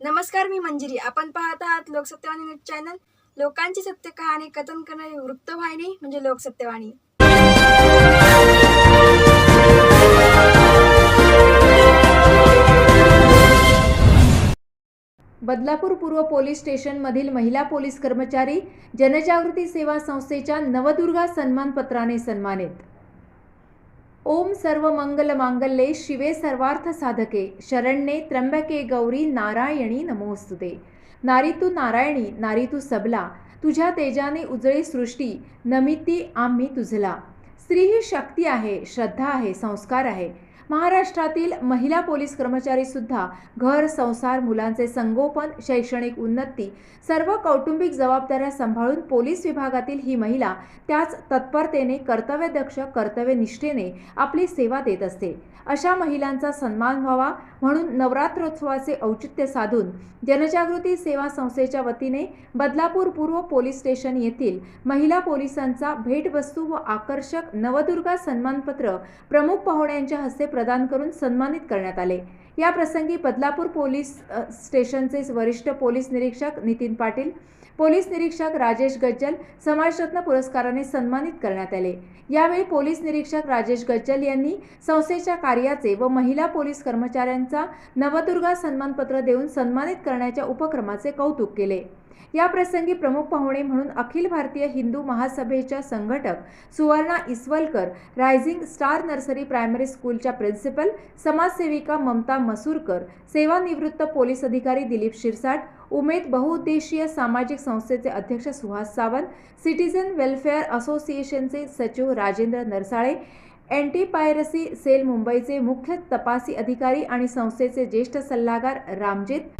नमस्कार मी मंजिरी. आपण पाहत आहात लोकसत्यवाणी न्यूज चॅनल. लोकांची सत्य कहाणी कथन करणारी वृत्तवाहिनी म्हणजे लोकसत्यवाणी. बदलापूर पूर्व पोलीस स्टेशनमधील महिला पोलीस कर्मचारी जनजागृती सेवा संस्थेच्या नवदुर्गा सन्मानपत्राने सन्मानित ओम सर्व मंगल मांगल्ये शिवे सर्वार्थ साधके. शरण्ये त्र्यंबके गौरी नारायणी नमोस्तुते नारी तू नारायणी नारी तू सबला. तुझ्या तेजाने उजळी सृष्टी नमिती आम्ही तुझला. स्त्री ही शक्ती आहे श्रद्धा आहे संस्कार आहे. महाराष्ट्रातील महिला पोलीस कर्मचारी सुद्धा घर संसार मुलांचे संगोपन शैक्षणिक उन्नती सर्व कौटुंबिक जबाबदाऱ्या सांभाळून पोलीस विभागातील ही महिला त्याच तत्परतेने कर्तव्यदक्ष कर्तव्यनिष्ठेने आपली सेवा देत असते. अशा महिलांचा सन्मान व्हावा म्हणून नवरात्रोत्सवाचे औचित्य साधून जनजागृती सेवा संस्थेच्या वतीने बदलापूर पूर्व पोलीस स्टेशन येथील महिला पोलिसांचा भेटवस्तू व आकर्षक नवदुर्गा सन्मानपत्र प्रमुख पाहुण्यांच्या हस्ते प्रदान करून सन्मानित करण्यात आले. या प्रसंगी बदलापूर पोलीस स्टेशनचे वरिष्ठ पोलीस निरीक्षक नितीन पाटील पोलीस निरीक्षक राजेश गज्जल समाजरत्न पुरस्काराने सन्मानित करण्यात आले. यावेळी पोलीस निरीक्षक राजेश गज्जल यांनी संस्थेच्या कार्याचे व महिला पोलीस कर्मचाऱ्यांचा नवदुर्गा सन्मानपत्र देऊन सन्मानित करण्याच्या उपक्रमाचे कौतुक केले. या प्रसंगी प्रमुख पाहुणे म्हणून अखिल भारतीय हिंदू महासभेच्या संघटक Suvarna Isvalkar rising star nursery primary स्कूलच्या प्रिन्सिपल समाजसेविका ममता मसूरकर सेवानिवृत्त पोलीस अधिकारी दिलीप शिरसाट उमेद बहुउद्देशीय सामाजिक संस्थेचे अध्यक्ष सुहास सावंत सिटिझन वेलफेअर असोसिएशनचे सचिव Rajendra Narsale anti piracy cell मुंबईचे मुख्य तपासी अधिकारी आणि संस्थेचे ज्येष्ठ सल्लागार रामजित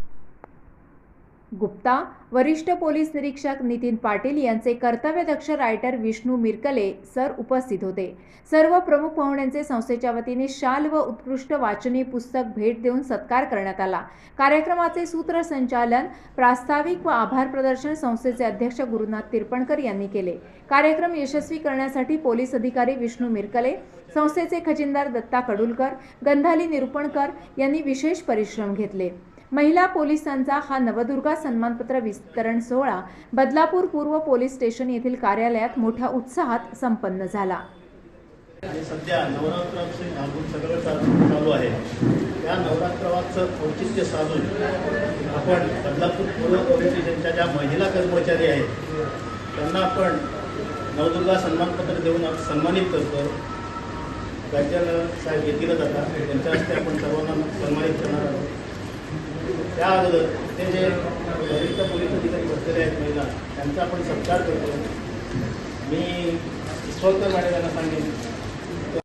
गुप्ता वरिष्ठ पोलीस निरीक्षक नितीन पाटील यांचे कर्तव्यदक्ष रायटर विष्णू मिरकले सर उपस्थित होते. सर्व प्रमुख पाहुण्यांचे संस्थेच्या वतीने शाल व उत्कृष्ट वाचनी पुस्तक भेट देऊन सत्कार करण्यात आला. कार्यक्रमाचे सूत्रसंचालन प्रास्ताविक व आभार प्रदर्शन संस्थेचे अध्यक्ष गुरुनाथ तिरपणकर यांनी केले. कार्यक्रम यशस्वी करण्यासाठी पोलीस अधिकारी विष्णू मिरकले संस्थेचे खजिनदार दत्ता कडुलकर गंधाली निरूपणकर यांनी विशेष परिश्रम घेतले. महिला पोलिसांचा हा नवदुर्गा सन्मानपत्र वितरण सोहळा बदलापूर पूर्व पोलीस स्टेशन येथील कार्यालयात मोठ्या उत्साहात संपन्न झाला. आणि सध्या नवरात्राचे लागून सगळं चालू आहे. त्या नवरात्राचं औचित्य साधून आपण बदलापूर पूर्व पोलीस स्टेशनच्या ज्या महिला कर्मचारी आहेत त्यांना आपण नवदुर्गा सन्मानपत्र देऊन आज सन्मानित करतो. राज्याला साहेब येतीलच जातात त्यांच्या हस्ते आपण सर्वांना सन्मानित करतो. त्या अगोदर ते जे वरिष्ठ पोलीस अधिकारी बसलेले आहेत महिला त्यांचा आपण सत्कार करतो मी ईश्वरकर मॅडम यांना सांगेन